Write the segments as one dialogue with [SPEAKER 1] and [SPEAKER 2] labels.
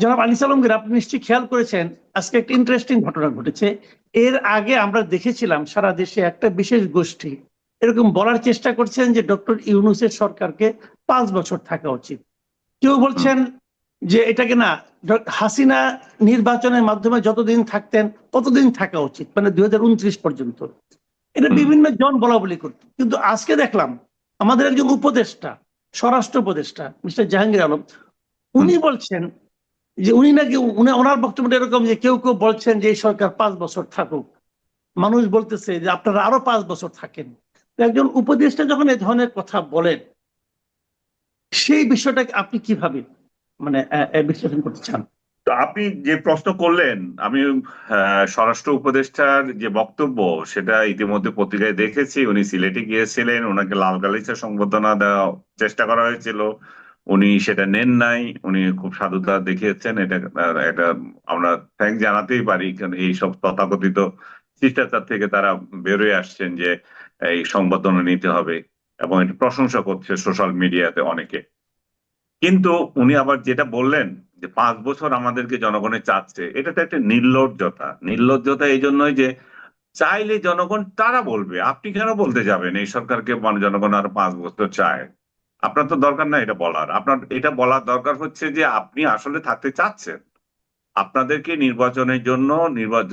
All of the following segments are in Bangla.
[SPEAKER 1] জনাব আনিস আলমগীর আপনি নিশ্চয়ই খেয়াল করেছেন আজকে একটা ইন্টারেস্টিং ঘটনা ঘটেছে। এর আগে আমরা দেখেছিলাম সারা দেশে একটা বিশেষ গোষ্ঠী এরকম বলার চেষ্টা করছেন যে ডক্টর ইউনুসের সরকারকে পাঁচ বছর থাকা উচিত। কেউ বলছেন যে এটাকে না হাসিনা নির্বাচনের মাধ্যমে যতদিন থাকতেন ততদিন থাকা উচিত মানে দুই হাজার উনত্রিশ পর্যন্ত। এটা বিভিন্ন জন বলা বলি করত। কিন্তু আজকে দেখলাম আমাদের একজন উপদেষ্টা স্বরাষ্ট্র উপদেষ্টা মিস্টার জাহাঙ্গীর আলম উনি বলছেন যে উনি নাকি, উনি ওনার বক্তব্যটা এরকম যে কেউ কেউ বলছেন যে এই সরকার পাঁচ বছর থাকুক। মানুষ বলতেছে যে আপনারা আরও পাঁচ বছর থাকেন। একজন উপদেষ্টা যখন এই ধরনের কথা বলেন, সেই বিষয়টাকে আপনি কীভাবে মানে বিশ্লেষণ করতে চান?
[SPEAKER 2] আপনি যে প্রশ্ন করলেন, আমি স্বরাষ্ট্র উপদেষ্টার যে বক্তব্য, সেটা ইতিমধ্যে পত্রিকায় দেখেছি। উনি সিলেটে গিয়েছিলেন, ওনাকে লাল গালিচা সংবর্ধনা দেওয়া চেষ্টা করা হয়েছিল। উনি সেটা নেন নাই, উনি খুব সাধুতা দেখিয়েছেন, এটা এটা আমরা থ্যাংক জানাতেই পারি, কারণ এই সব তথাকথিত শিষ্টাচার থেকে তারা বেরোয় আসছেন যে এই সংবর্ধনা নিতে হবে এবং এটা প্রশংসা করছে সোশ্যাল মিডিয়াতে অনেকে। কিন্তু উনি আবার যেটা বললেন যে পাঁচ বছর আমাদেরকে জনগণে চাচ্ছে, এটা তো একটা নির্লজ্জতা। নির্লজ্জতা এই জন্যই যে চাইলে জনগণ তারা বলবে, আপনি কেন বলতে যাবেন? এই সরকারকে মানে জনগণ আরও পাঁচ বছর চায়। আপনার তো দরকার না এটা বলার। আপনার, এটা বলার দরকার হচ্ছে যে আপনি আসলে থাকতে চাচ্ছেন। আপনাদেরকে নির্বাচনের জন্য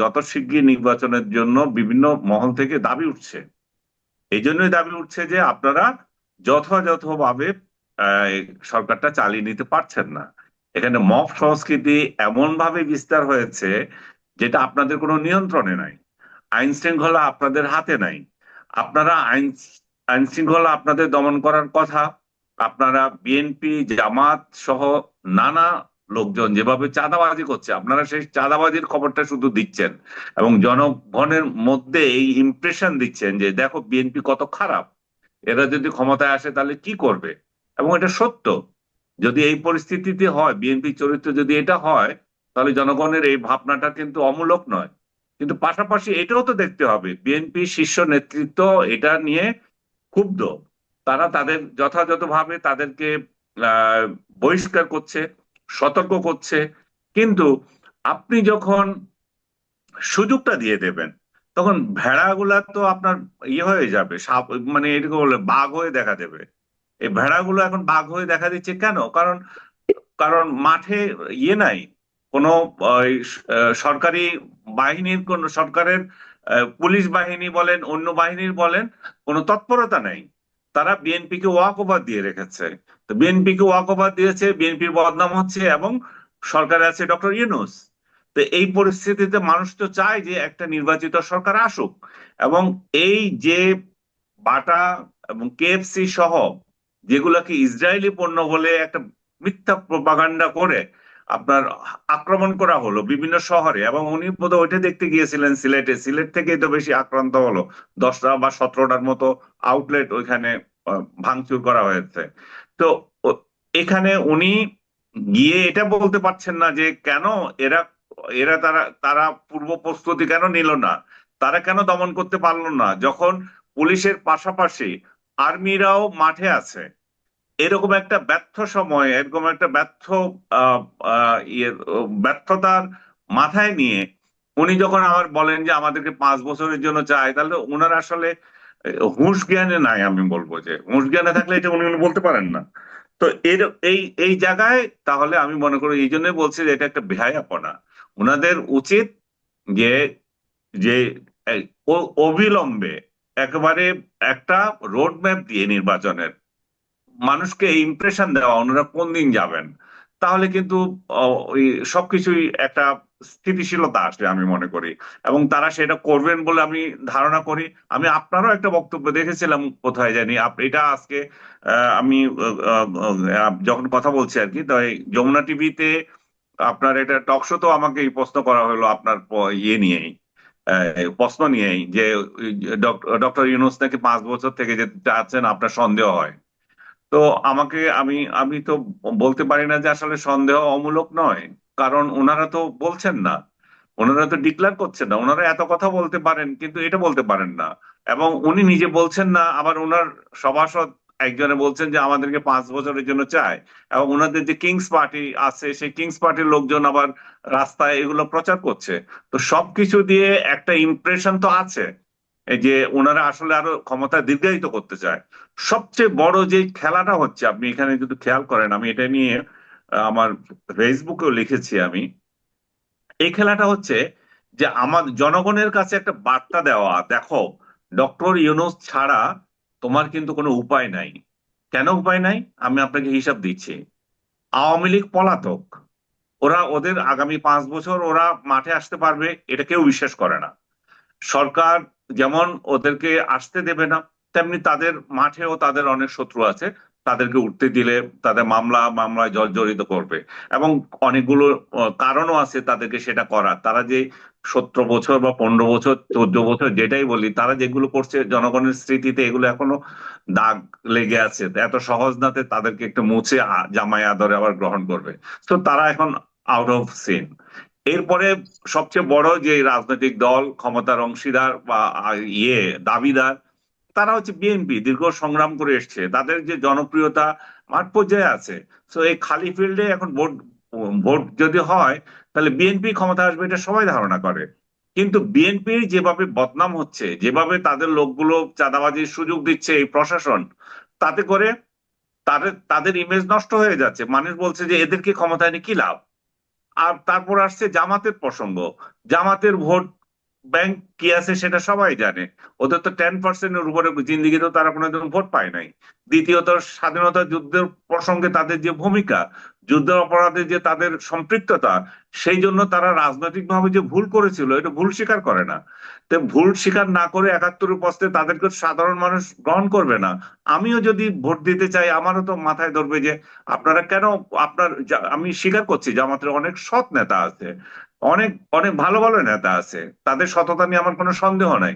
[SPEAKER 2] যত শিগগির নির্বাচনের জন্য বিভিন্ন মহল থেকে দাবি উঠছে। এই জন্যই দাবি উঠছে যে আপনারা যথাযথভাবে সরকারটা চালিয়ে নিতে পারছেন না। এখানে মব সংস্কৃতি এমন ভাবে বিস্তার হয়েছে যেটা আপনাদের কোনো নিয়ন্ত্রণে নাই। আইন শৃঙ্খলা আপনাদের হাতে নাই। আপনারা আইন আইন শৃঙ্খলা আপনাদের দমন করার কথা আপনারা বিএনপি জামাত সহ নানা লোকজন যেভাবে চাঁদাবাজি করছে, আপনারা সেই চাঁদাবাজির খবরটা শুধু দিচ্ছেন এবং জনগণের মধ্যে এই ইমপ্রেশন দিচ্ছেন যে, দেখো বিএনপি কত খারাপ। এরা যদি ক্ষমতায় আসে তাহলে কি করবে? এবং এটা সত্য। যদি এই পরিস্থিতিতে হয় বিএনপি চরিত্র যদি এটা হয়, তাহলে জনগণের এই ভাবনাটা কিন্তু অমূলক নয়। কিন্তু পাশাপাশি এটাও তো দেখতে হবে বিএনপি শীর্ষ নেতৃত্ব এটা নিয়ে ক্ষুব্ধ। তারা তাদের যথাযথভাবে তাদেরকে বহিষ্কার করছে, সতর্ক করছে। কিন্তু আপনি যখন সুযোগটা দিয়ে দেবেন, তখন ভেড়াগুলা তো আপনার ইয়ে হয়ে যাবে, সাপ মানে এটাকে বলে বাঘ হয়ে দেখা দেবে। এই ভেড়াগুলো এখন বাঘ হয়ে দেখা দিচ্ছে কেন? কারণ কারণ মাঠে ইয়ে নাই। কোনো সরকারি বাহিনীর, কোন সরকারের পুলিশ বাহিনী বলেন, অন্য বাহিনীর বলেন, কোনো তৎপরতা নাই। তারা বিএনপি কে ওয়াক ওভার দিয়ে রেখেছে। তো বিএনপি কে ওয়াক ওভার দিয়েছে, বিএনপির বদনাম হচ্ছে এবং সরকারে আছে ডক্টর ইউনুস। তো এই পরিস্থিতিতে মানুষ তো চায় যে একটা নির্বাচিত সরকার আসুক এবং এই যে বাটা এবং কেএফসি সহ যেগুলাকে ইসরায়েলি পণ্য বলে একটা মিথ্যা প্রপাগান্ডা করে আপনার আক্রমণ করা হলো বিভিন্ন শহরে এবং উনি বোধহয় ওইটা দেখতে গিয়েছিলেন সিলেটে। সিলেট থেকেই তো বেশি আক্রান্ত হলো। দশটা বা সতেরোটার মতো আউটলেট ওইখানে ভাঙচুর করা হয়েছে। তো এখানে উনি গিয়ে এটা বলতে পারছেন না যে কেন এরা এরা তারা তারা পূর্ব প্রস্তুতি কেন নিল না? তারা কেন দমন করতে পারল না? যখন পুলিশের পাশাপাশি আর্মিরাও মাঠে আছে। এরকম একটা ব্যর্থ সময়, এরকম একটা ব্যর্থ ইয়ে ব্যর্থতার মাথায় নিয়ে উনি যখন আমার বলেন যে আমাদেরকে পাঁচ বছরের জন্য চাই, তাহলে ওনার আসলে হুঁশ জ্ঞানে নাই আমি বলব যে। হুঁশ জ্ঞানে থাকলে এটা উনি উনি বলতে পারেন না। তো এর, এই এই জায়গায় তাহলে আমি মনে করি এই জন্যই বলছি যে এটা একটা বেহায়াপনা। ওনাদের উচিত যে যে অবিলম্বে একেবারে একটা রোড ম্যাপ দিয়ে নির্বাচনের মানুষকে ইমপ্রেশন দেওয়া ওনারা কোন দিন যাবেন? তাহলে কিন্তু ওই সবকিছুই একটা স্থিতিশীলতা আসবে আমি মনে করি। এবং তারা সেটা করবেন বলে আমি ধারণা করি। আমি আপনারও একটা বক্তব্য দেখেছিলাম কোথায় জানি। এটা আজকে আমি যখন কথা বলছি আর কি, তো এই যমুনা টিভিতে আপনার এটা টক তো আমাকে এই প্রশ্ন করা হলো আপনার ইয়ে নিয়েই প্রশ্ন নিয়েই যে ডক্টর ইউনুস নাকি পাঁচ বছর থেকে যে আছেন আপনার সন্দেহ হয়। তো আমাকে আমি আমি তো বলতে পারি না যে আসলে সন্দেহ অমূলক নয়, কারণ ওনারা তো বলছেন না। ওনারা তো ডিক্লেয়ার করছেন না, ওনারা এত কথা বলতে পারেন কিন্তু এটা বলতে পারেন না। এবং উনি নিজে বলছেন না, আবার ওনার সভাসদ একজনে বলছেন যে আমাদেরকে পাঁচ বছরের জন্য চায়। এবং ওনাদের যে কিংস পার্টি আছে, সেই কিংস পার্টির লোকজন আবার রাস্তায় এগুলো প্রচার করছে। তো সবকিছু দিয়ে একটা ইমপ্রেশন তো আছে। যে ওনারা আসলে আরও ক্ষমতা দীর্ঘায়িত করতে চায়। সবচেয়ে বড় যে খেলাটা হচ্ছে, আপনি এখানে যদি খেয়াল করেন, আমি এটা নিয়ে আমার ফেসবুকেও লিখেছি আমি। এই খেলাটা হচ্ছে যে আমার জনগণের কাছে একটা বার্তা দেওয়া, দেখো, ডক্টর ইউনুস ছাড়া তোমার কিন্তু কোনো উপায় নাই। কেন উপায় নাই? আমি আপনাকে হিসাব দিচ্ছি। আওয়ামী লীগ পলাতক। ওরা ওদের আগামী পাঁচ বছর ওরা মাঠে আসতে পারবে, এটা কেউ বিশ্বাস করে না। সরকার যেমন ওদেরকে আসতে দেবে না, তেমনি তাদের মাঠেও তাদের অনেক শত্রু আছে, তাদেরকে উঠতে দিলে তাদের মামলা মামলায় জর্জরিত করবে। এবং অনেকগুলো কারণও আছে তাদেরকে সেটা করার। তারা যে সতেরো বছর বা পনেরো বছর, চোদ্দ বছর যেটাই বলি, তারা যেগুলো করছে, জনগণের স্মৃতিতে এগুলো এখনও দাগ লেগে আছে। এত সহজ নাতে তাদেরকে একটু মুছে জামাই আদরে আবার গ্রহণ করবে। তো তারা এখন আউট অফ সিন এরপরে সবচেয়ে বড় যে রাজনৈতিক দল, ক্ষমতার অংশীদার বা ইয়ে দাবিদার, তারা হচ্ছে বিএনপি, দীর্ঘ সংগ্রাম করে এসছে। তাদের যে জনপ্রিয়তা মাঠ পর্যায়ে আছে। তো এই খালি ফিল্ডে এখন ভোট ভোট যদি হয়, তাহলে বিএনপি ক্ষমতা আসবে, এটা সবাই ধারণা করে। কিন্তু বিএনপির যেভাবে বদনাম হচ্ছে, যেভাবে তাদের লোকগুলো চাঁদাবাজির সুযোগ দিচ্ছে এই প্রশাসন, তাতে করে তাদের তাদের ইমেজ নষ্ট হয়ে যাচ্ছে। মানুষ বলছে যে, এদেরকে ক্ষমতায় নিয়ে কি লাভ? আর তারপর আসছে জামাতের প্রসঙ্গ। জামাতের ভোট ব্যাংক কি আছে সেটা সবাই জানে। ওদের তো টেন পার্সেন্টের উপরে জিন্দিগি তো তারা কোনোদিন ভোট পায় নাই। দ্বিতীয়ত স্বাধীনতা যুদ্ধের প্রসঙ্গে তাদের যে ভূমিকা যুদ্ধ অপরাধে যে তাদের সম্পৃক্ততা, সেই জন্য তারা রাজনৈতিকভাবে যে ভুল করেছিল, এটা ভুল স্বীকার করে না। তো ভুল স্বীকার না করে একাত্তরের পস্তে তাদেরকে সাধারণ মানুষ গ্রহণ করবে না। আমিও যদি ভোট দিতে চাই, আমারও তো মাথায় ধরবে যে, আপনারা কেন আপনার আমি স্বীকার করছি যে আমাদের অনেক সৎ নেতা আছে, অনেক অনেক ভালো ভালো নেতা আছে, তাদের সততা নিয়ে আমার কোনো সন্দেহ নাই।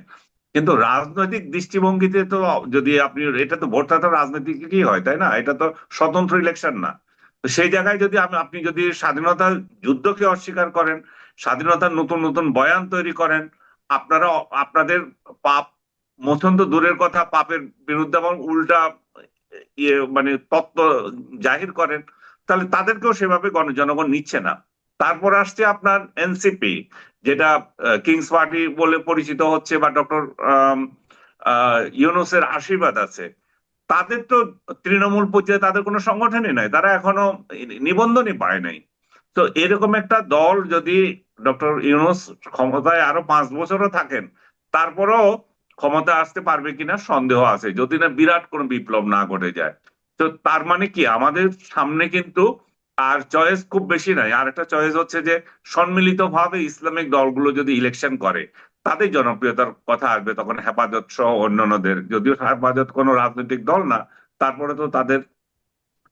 [SPEAKER 2] কিন্তু রাজনৈতিক দৃষ্টিভঙ্গিতে তো, যদি আপনি, এটা তো ভোটটা তো রাজনৈতিক কি হয়, তাই না? এটা তো স্বতন্ত্র ইলেকশন না। সেই জায়গায় যদি আপনি যদি স্বাধীনতা যুদ্ধকে অস্বীকার করেন, স্বাধীনতার নতুন নতুন বয়ান তৈরি করেন, আপনারা আপনাদের পাপ মোচন তো দূরের কথা পাপের বিরুদ্ধে এবং উল্টা ইয়ে মানে তত্ত্ব জাহির করেন, তাহলে তাদেরকেও সেভাবে গণ- জনগণ নিচ্ছে না। তারপর আসছে আপনার এনসিপি যেটা কিংস পার্টি বলে পরিচিত হচ্ছে বা ডক্টর ইউনুসের আশীর্বাদ আছে। তাদের তো তৃণমূল পর্যায়ে তাদের কোনো সংগঠনই নাই, তারা এখনও নিবন্ধনই পায় নাই। তো এরকম একটা দল যদি ডক্টর ইউনুস ক্ষমতায় আরও পাঁচ বছরও থাকেন, তারপরও ক্ষমতা আসতে পারবে কিনা সন্দেহ আছে, যদি না বিরাট কোনো বিপ্লব না ঘটে যায়। তো তার মানে কি, আমাদের সামনে কিন্তু আর চয়েস খুব বেশি নাই। আর একটা চয়েস হচ্ছে যে সম্মিলিত ভাবে ইসলামিক দলগুলো যদি ইলেকশন করে তাদের জনপ্রিয়তার কথা আসবে, তখন হেফাজত সহ অন্যান্যদের। যদিও হেফাজত কোনো রাজনৈতিক দল না, তারপরে তো তাদের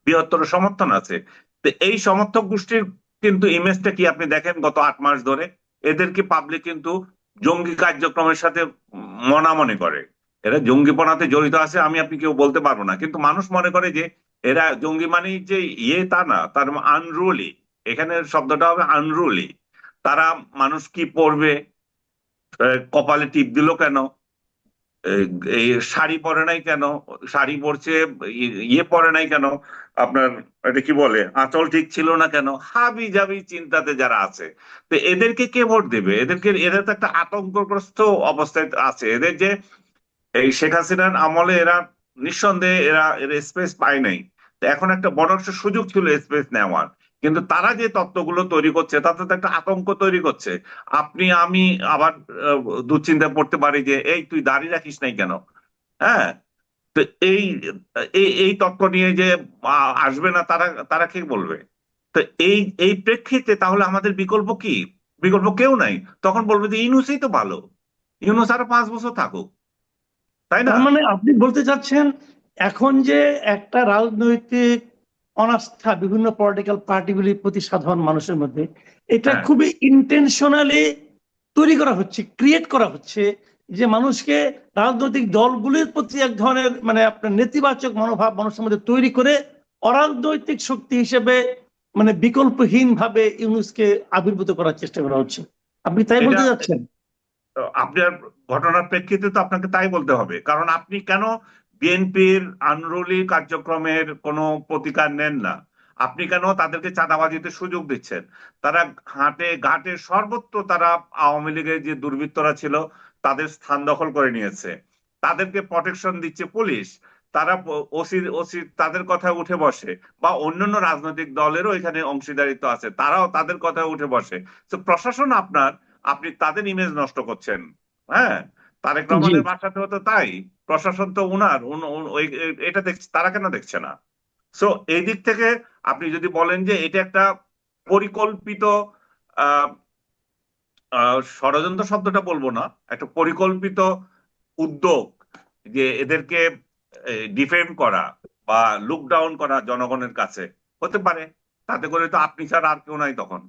[SPEAKER 2] বৃহত্তর সমর্থন আছে। তো এই সমর্থক গোষ্ঠীর কিন্তু ইমেজটা কি আপনি দেখেন গত আট মাস ধরে? এদেরকে পাবলিক কিন্তু জঙ্গি কার্যক্রমের সাথে মনা মনে করে? এরা জঙ্গিপনাতে জড়িত আছে, আমি আপনি কেউ বলতে পারব না। কিন্তু মানুষ মনে করে যে এরা জঙ্গি মানে যে ইয়ে তা না, তার আনরুলি এখানে শব্দটা হবে আনরুলি তারা মানুষ কি পড়বে কপালে টিপ দিল কেন? এই- শাড়ি পরে নাই কেন? শাড়ি পরছে ইয়ে পরে নাই কেন? আপনার, এটা কি বলে? আঁচল ঠিক ছিল না কেন? হাবি জাবি চিন্তাতে যারা আছে, তো এদেরকে কে ভোট দেবে? এদেরকে এদের তো একটা আতঙ্কগ্রস্ত অবস্থায় আছে। এদের যে, এই শেখ হাসিনার আমলে এরা নিঃসন্দেহে এরা এর স্পেস পায় নাই। এখন একটা বড় একটা সুযোগ ছিল স্পেস নেওয়ার। কিন্তু তারা যে তত্ত্বগুলো তৈরি করছে তাতে তো একটা আতঙ্ক তৈরি করছে। আপনি আমি আবার আহ, দুশ্চিন্তায় পড়তে পারি যে এই তুই দাঁড়িয়ে রাখিস নাই কেন? হ্যাঁ? তো এই এই তত্ত্ব নিয়ে যে আসবে না তারা তারা কে বলবে? তো এই এই প্রেক্ষিতে তাহলে আমাদের বিকল্প কি? বিকল্প কেউ নাই। তখন বলবে যে ইউনুসই তো ভালো। ইউনুস আরও পাঁচ বছর থাকুক। তাই না?
[SPEAKER 1] মানে আপনি বলতে চাচ্ছেন এখন যে একটা রাজনৈতিক অনাস্থা বিভিন্ন পলিটিক্যাল পার্টিগুলির প্রতি সাধারণ মানুষের মধ্যে এটা
[SPEAKER 2] হ্যাঁ।
[SPEAKER 1] খুবই ইন্টেনশনালি তৈরি করা হচ্ছে ক্রিয়েট করা হচ্ছে যে মানুষকে রাজনৈতিক দলগুলির প্রতি এক ধরনের মানে আপনার নেতিবাচক মনোভাব মানুষের মধ্যে তৈরি করে অরাজনৈতিক শক্তি হিসেবে মানে বিকল্পহীন ভাবে ইউনুসকে আবির্ভূত করার চেষ্টা করা হচ্ছে। আপনি তাই বলতে যাচ্ছেন
[SPEAKER 2] আপনার ঘটনার প্রেক্ষিতে তো আপনাকে তাই বলতে হবে। কারণ আপনি কেন বিএনপির আনরুলি কার্যক্রমের কোনো প্রতিকার নেন না। আপনি কেন তাদেরকে চাঁদাবাজিতে সুযোগ দিচ্ছেন? তারা ঘাটে ঘাটে সর্বত্র তারা আওয়ামী লীগের যে দুর্বৃত্তরা ছিল, তাদের স্থান দখল করে নিয়েছে। তাদেরকে প্রটেকশন দিচ্ছে পুলিশ। তারা ওসি ওসি তাদের কথা উঠে বসে বা অন্যান্য রাজনৈতিক দলেরও এখানে অংশীদারিত্ব আছে, তারাও তাদের কথা উঠে বসে। তো প্রশাসন আপনার, আপনি তাদের ইমেজ নষ্ট করছেন। হ্যাঁ? তারেক রহমানের বাসাতেও তো তাই। প্রশাসন তো উনার। এটা দেখছে তারা কেন দেখছে না? সো এই দিক থেকে আপনি যদি বলেন যে এটা একটা পরিকল্পিত ষড়যন্ত্র শব্দটা বলব না একটা পরিকল্পিত উদ্যোগ যে এদেরকে ডিফেন্ড করা বা লুকডাউন করা জনগণের কাছে হতে পারে। তাতে করে তো আপনি ছাড়া আর কেউ নাই তখন।